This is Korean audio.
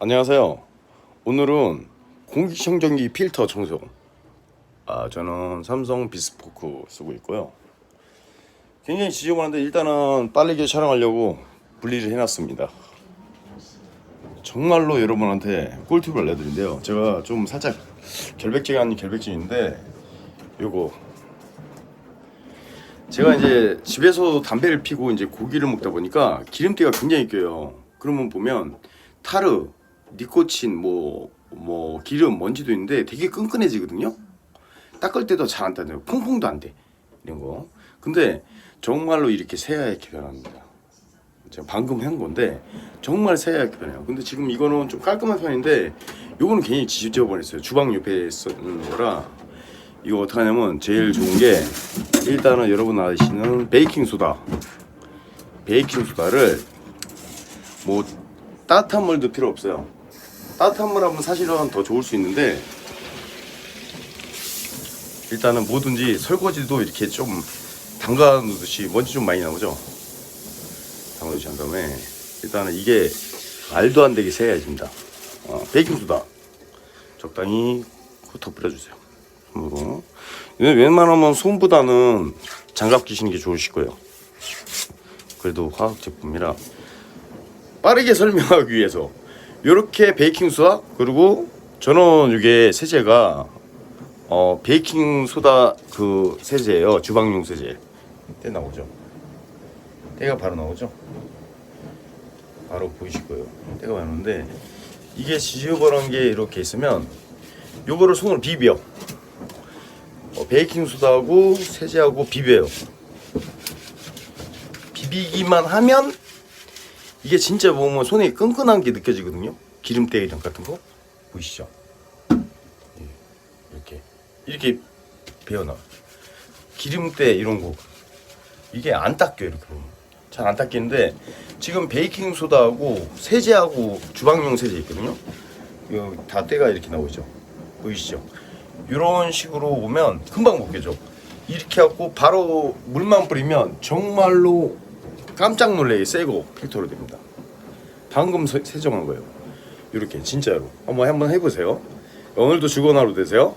안녕하세요. 오늘은 공기청정기 필터 청소. 아, 저는 삼성 비스포크 쓰고 있고요. 굉장히 지저분한데 일단은 빠르게 촬영하려고 분리를 해놨습니다. 정말로 여러분한테 꿀팁을 알려드린데요. 제가 좀 살짝 결백증이 아닌 결백증인데 요거 제가 이제 집에서 담배를 피고 이제 고기를 먹다 보니까 기름때가 굉장히 껴요. 그러면 보면 타르, 니코틴, 뭐, 뭐 기름, 먼지도 있는데 되게 끈끈해지거든요. 닦을 때도 잘 안 닦아요. 퐁퐁도 안 돼. 이런 거. 근데 정말로 이렇게 새하얗게 변합니다. 제가 방금 한 건데 정말 새하얗게 변해요. 근데 지금 이거는 좀 깔끔한 편인데 요거는 괜히 지저분했어요. 주방 옆에 쓰는 거라 이거 어떻게 하냐면 제일 좋은 게 일단은 여러분 아시는 베이킹 소다 베이킹 소다를 뭐 따뜻한 물도 필요 없어요 따뜻한 물 하면 사실은 더 좋을 수 있는데 일단은 뭐든지 설거지도 이렇게 좀 담가 놓듯이 먼지 좀 많이 나오죠 담가 놓으신 다음에 일단은 이게 말도 안 되게 새야집니다 어, 베이킹 소다 적당히 더 뿌려주세요 손으로. 웬만하면 손보다는 장갑 끼시는 게 좋으실 거예요. 그래도 화학 제품이라 빠르게 설명하기 위해서 이렇게 베이킹 소다 그리고 저는 이게 세제가 어 베이킹 소다 그 세제예요. 주방용 세제. 때 나오죠. 때가 바로 나오죠. 바로 보이실 거예요. 때가 나오는데 이게 지저분한 게 이렇게 있으면 요거를 손으로 비벼. 어, 베이킹 소다하고 세제하고 비벼요. 비비기만 하면 이게 진짜 보면 손에 끈끈한 게 느껴지거든요. 기름때 이런 같은 거 보이시죠? 예, 이렇게 이렇게 배어나. 기름때 이런 거 이게 안 닦여 이렇게 보면 잘 안 닦이는데 지금 베이킹 소다하고 세제하고 주방용 세제 있거든요. 이거 다 때가 이렇게 나오죠. 보이시죠? 이런 식으로 오면 금방 벗겨져. 이렇게 하고 바로 물만 뿌리면 정말로 깜짝 놀래게 새고 필터로 됩니다. 방금 세- 세정한 거예요. 이렇게 진짜로 한번 한번 해보세요. 오늘도 즐거운 하루 되세요.